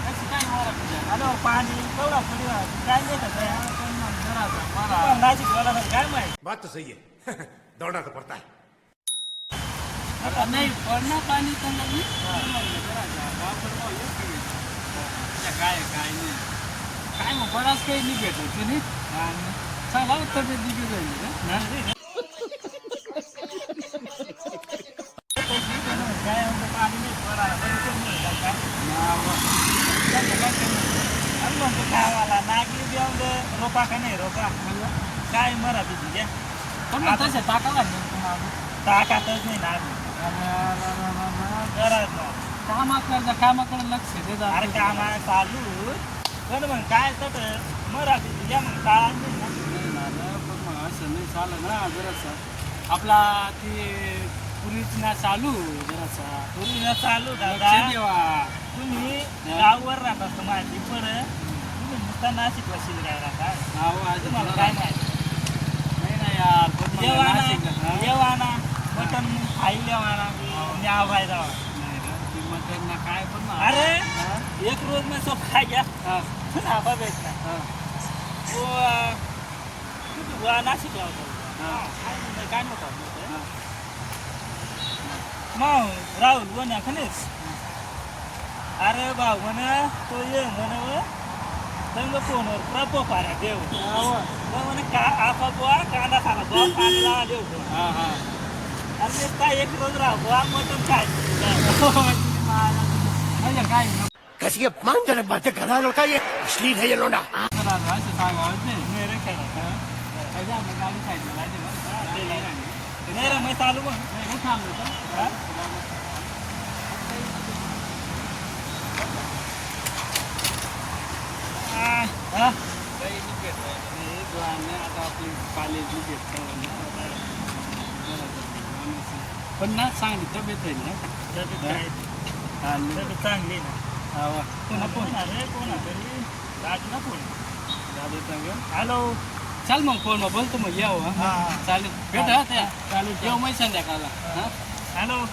पुण्यावर पाणी केवढा पुढे काय नाही का काय? पण नाशिकवाला तर काय माहित बात तो सही है दौड़ना तो पड़ता है नाही पडणार पाणी तर नाही काय काय नाही काय मग बराच काही नाही भेटायचं नाही आणि चला तब्येत दिली जाईल ना काय म्हणतो पाणी नाही पोराला बरं कोण नाही का आणि म्हणतो खावाला नागली देऊन रोपा का नाही रोपा काय मरा तुझी घ्या पण तसे तुम्हाला ताकातच नाही नागली गरज नाही कामाकडे कामाकडे लक्ष दे. अरे कामा चालू पण मग काय तर मरा तुझी घ्या मग काळा नाही ना असं नाही चालं ना जरासं आपला ती पुरीच ना चालू जरासा पूर्वी चालू लक्ष दादा देवा गाववर राहता माझी पर तुम्ही नुसता नाशिकला शिलगाय राहता? तुम्हाला काय माहिती? नाही. ना यार पण मला नाशिकला, येवाना हा? येवाना मटन खाई लेवाना न्याव आहे जावा ती मटण ना काय पण. अरे? एक रोज में सब खा गया हा, पुन्हा हवा भेटला बुवा नाशिकला होता. काय काय नव्हतं. मग राहुल बोन्या खनेच અરે બા મને તો એ મને તમે ફોન પ્રપો પારે દેવું તો મને કા આપા બોર કાંદા ખાવા બો પાણી લાવા દેવું હા હા. અને તા એક રોજ રાખો આ મોટો ખાય. કસી અપમાન જને બાતે ઘણા લોકા એ અસલી નહીં એ લોડા મેરે મેં ચાલુ હું ચાલુ હા? नाही, आता आपली कॉलेज पण ना चांगली तब्येत आहे ना? तब्येत? चालेल. तब्येत चांगली ना. पुन्हा फोन? अरे कोणा तरी? लागला फोन. चालेल, चांगलं. हॅलो. चाल मग फोन बोलतो मग येऊ हा. हा. चालेल. भेट हा त्या. चालेल. येऊ मग संध्याकाळला. हा? हॅलो.